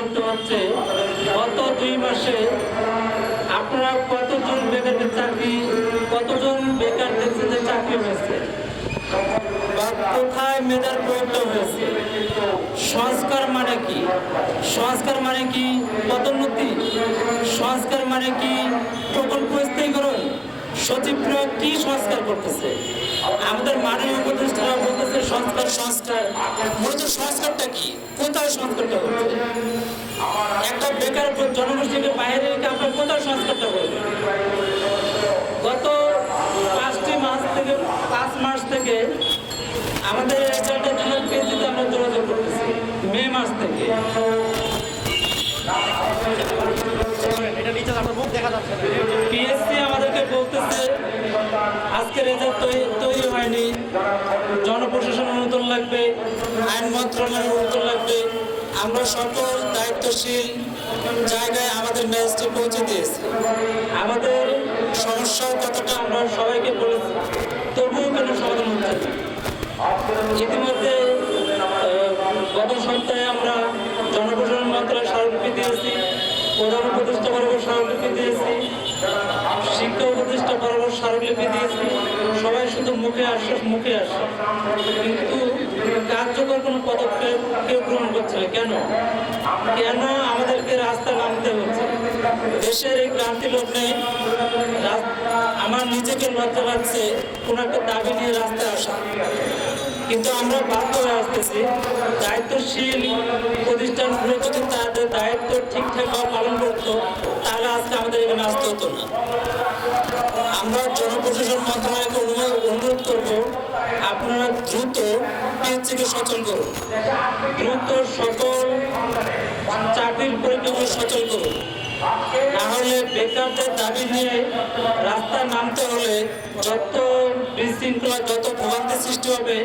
করতে হচ্ছে, গত দুই মাসে আপনারা কতজন বেকারদের চাকরি, কতজন বেকারদের চাকরি হয়েছে? কোথায় মেধার প্রয়োগ হয়েছে? সংস্কার মানে কি? সংস্কার মানে কি পদোন্নতি? সংস্কার মানে কি প্রকল্প স্থায়ীকরণ? সচিব প্রয়োগ কি সংস্কার করতেছে? আমাদের সংস্কার মূলত সংস্কারটা কি? কোথায় সংস্কারটা হচ্ছে? একটা বেকার জনগোষ্ঠীকে বাইরে রেখে আপনার কোথায় সংস্কারটা করবেন গত পাঁচটি মাস থেকে পাঁচ মাস থেকে আমাদের রেজাল্টের জন্য পেজিতে আমরা যোগাযোগ করতেছি মে মাস থেকে। পিএসসি আমাদেরকে বলতেছে আজকে রেজাল্ট তৈরি হয়নি জনপ্রশাসন আইন মন্ত্রণালয়ের অনুমোদন লাগবে। আমরা সকল দায়িত্বশীল জায়গায় আমাদের ম্যাচটি পৌঁছে দিয়েছি। আমাদের সমস্যার কথাটা আমরা সবাইকে বলেছি। তবুও কেন সমাধান হচ্ছে ইতিমধ্যে গত সপ্তাহে আমরা জনপ্রশাসন মন্ত্রণালয় স্মারকলিপি দিয়েছি, প্রধান উপদেষ্টা বরাবর স্মারকলিপি দিয়েছি, শিক্ষা উপদেষ্টা বরাবর স্মারকলিপি দিয়েছি। শুধু মুখে আশ্বাস মুখে আশ্বাস কিন্তু কার্যকর কোনো পদক্ষেপ কেউ গ্রহণ করছে না। কেন? কেন আমাদেরকে রাস্তা নামতে হচ্ছে? দেশের এই ক্রান্তি লগ্নে আমার নিজেকে লজ্জা লাগছে কোনো একটা দাবি নিয়ে রাস্তায় আসা। কিন্তু আমরা বাধ্য হয়ে আসতেছি, দায়িত্বশীল প্রতিষ্ঠানগুলো যদি তাদের দায়িত্ব ঠিকঠাকভাবে পালন করতো, তাহলে আজকে আমাদের এখানে আসতে হতো না। দ্রুত পিএসসিকে সচল করুন। দ্রুত সকল চাকরির পরীক্ষাগুলো সচল করুন। তাহলে বেকারদের দাবি নিয়ে রাস্তায় নামতে হলে যত বিশৃঙ্খলা, যত ভোগান্তি সৃষ্টি হবে,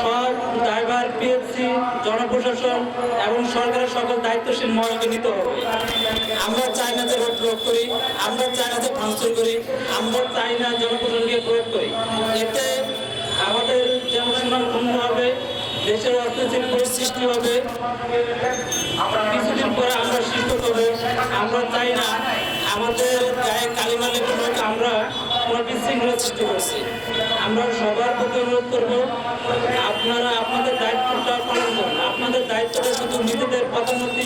সব ড্রাইভার পিএসসি জনপ্রশাসন এবং সরকারের সকল দায়িত্বশীল মহলকে নিতে হবে। আমরা চাই না যে রোড প্রয়োগ করি, আমরা চাই না যে ভাঙচুর করি, আমরা চাই না জনপ্রশাসনকে প্রয়োগ করি। এতে আমাদের সুনাম ক্ষুণ্ণ হবে দেশের অর্থনৈতিক পরিসৃষ্টি হবে। কিছুদিন পরে আমরা শিক্ষক হবে আমরা চাই না আমাদের গায়ে কালিমা লেখা হোক আমরা কোনো বিশৃঙ্খলা সৃষ্টি করছি। আমরা সবার প্রতি অনুরোধ করব আপনারা আপনাদের দায়িত্বটা পালন করুন। আপনাদের দায়িত্বটা শুধু নিজেদের পদোন্নতি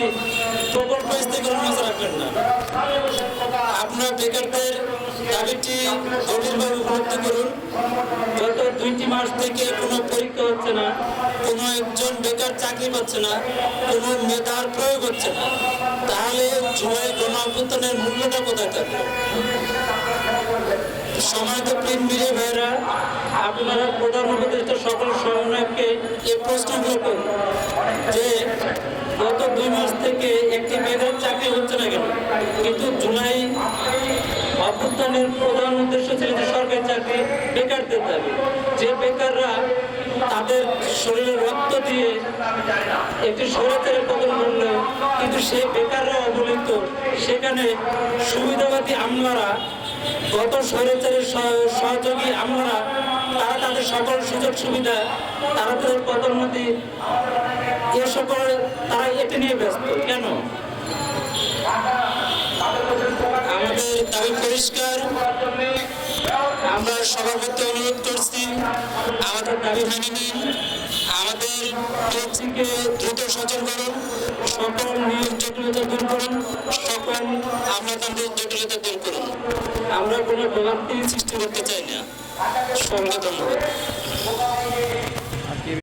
প্রকল্প স্থিতিকরণ মাঝে রাখবেন না। আপনার বেকারদের দাবিটি গভীরভাবে উপলব্ধি করুন। গত দুইটি মাস থেকে কোনো পরীক্ষা হচ্ছে না, কোনো একজন বেকার চাকরি পাচ্ছে না, কোনো মেধার প্রয়োগ হচ্ছে না। তাহলে জুলাই গণ অভ্যুত্থানের মূল্যটা কোথায় থাকবে সময়ত প্রিন্ট মিডিয়া ভাইরা আপনারা প্রধান উপদেষ্টা সকল সমন্বয়কে এই প্রশ্নগুলো করুন যে গত দুই মাস থেকে একটি মেয়েদের চাকরি হচ্ছে না কেন? কিন্তু জুলাই অভ্যুত্থানের প্রধান উদ্দেশ্য ছিল যে সরকারি চাকরি বেকারদের দাবি। যে বেকাররা তাদের শরীরে রক্ত দিয়ে একটি সৌরতের পতন করল কিন্তু সেই বেকাররা অবলিত সেখানে সুবিধাবাদী আমলারা, গত স্বৈরাচারের সহযোগী তাদের সকল সুযোগ সুবিধা তারা তাদের পদোন্নতি এ সকল তারা এটি নিয়ে ব্যস্ত। কেন? পরিষ্কার। আমরা প্রতি অনুরোধ করছি, আমাদের আমাদের দ্রুত করুন। সকল নিয়োগ জটিলতা সকল জটিলতা আমরা কোনো সৃষ্টি করতে চাই না। সবাইকে ধন্যবাদ